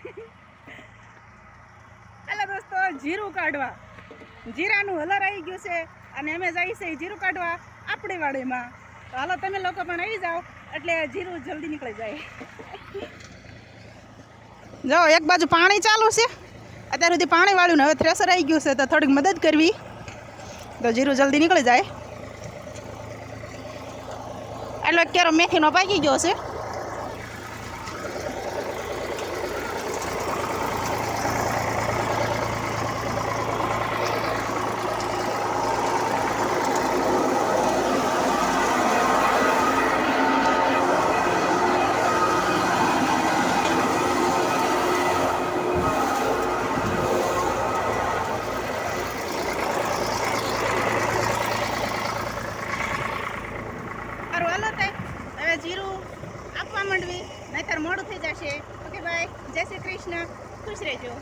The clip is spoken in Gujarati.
હાલો દોસ્તો, જીરું કાઢવા. જીરાનું હલર આવી ગયું છે અને અમે જઈએ છીએ જીરું કાઢવા આપણી વાડીમાં. તો હાલો, તમે લોકો પણ આવી જાઓ, એટલે જીરું જલ્દી નીકળી જાય. જો, એક બાજુ પાણી ચાલુ છે. અત્યાર સુધી પાણી વાળ્યું ને હવે થ્રેસર આવી ગયું છે, તો થોડીક મદદ કરવી. તો જીરું જલ્દી નીકળી જાય. એટલે કેરો મેથીનો પાકી ગયો છે. સારું. હાલો થાય હવે જીરું આપવા માંડવી, નહીતર મોડું થઈ જશે. Okay, bye. જય શ્રી કૃષ્ણ. ખુશ રહેજો.